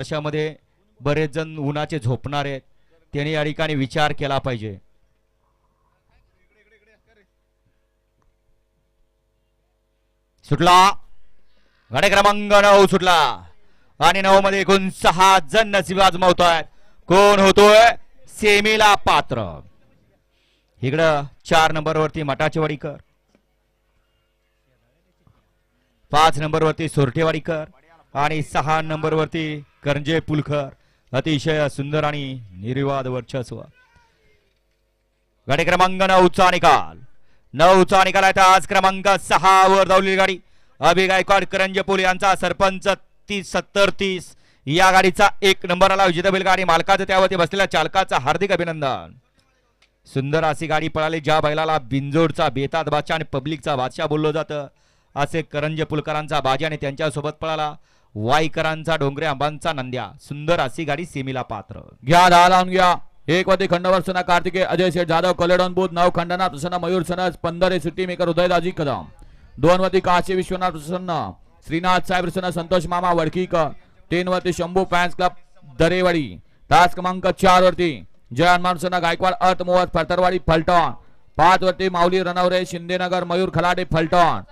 अशामध्ये बरेच जण उन्हाचे झोपणार आहेत. त्यांनी या ठिकाणी विचार केला पाहिजे. सुटला? गाडी क्रमांक नऊ सुटला. आणि नऊ मध्ये एकूण सहा जण नसीब आजमावतोय कोण होतोय? सेमीला पात्र. इकडं चार नंबरवरती मटाचेवाडीकर. वाडीकर पाच नंबरवरती सोरठेवाडीकर. आणि सहा नंबरवरती करंजे पुलकर अतिशय सुंदर आणि निर्विवाद वर्चस्व. गाडी क्रमांक नऊचा निकाल. नऊचा निकाल आहे तर आज क्रमांक सहा वर धावलेली गाडी. अभि गायकवाड करंजे पोल यांचा सरपंच तीस सत्तर तीस. या गाडीचा एक नंबर आला. विजेता बैलगाडी मालकाचं त्यावरती बसलेल्या चालकाचं हार्दिक अभिनंदन. सुंदर अशी गाडी पळाली. ज्या बैलाला बिंजोडचा बेताद बादशाह आणि पब्लिकचा बादशाह बोललो जातं असे करंजे पुलकरांचा बाजी आणि त्यांच्यासोबत पळाला. वाईकरांचा डोंगरे आंबांचा नंद्या सुंदर अशी गाडी सेमीला पात्र. घ्या दहा लावून घ्या. एक वती खंडवर सना कार्तिके अजय शेठ जाधव कलेडॉन बुध नव खंडना प्रसन्न मयूर सनज पंधरे सुट्टी मेकर उदयदाजी कदम. दोन वती काशी विश्वनाथ प्रसन्न. श्रीनाथ साहेब प्रसन्न संतोष मामा वडकीकर. तीन वरती शंभू फॅन्स क्लब दरेवाडी. तास क्रमांक चार वरती. जय हनुमान प्रसन्न गायकवाड अर्थ मोहत फरतरवाडी फलटण. पाच वरती माऊली रणवरे शिंदेनगर मयूर खलाडे फलटण.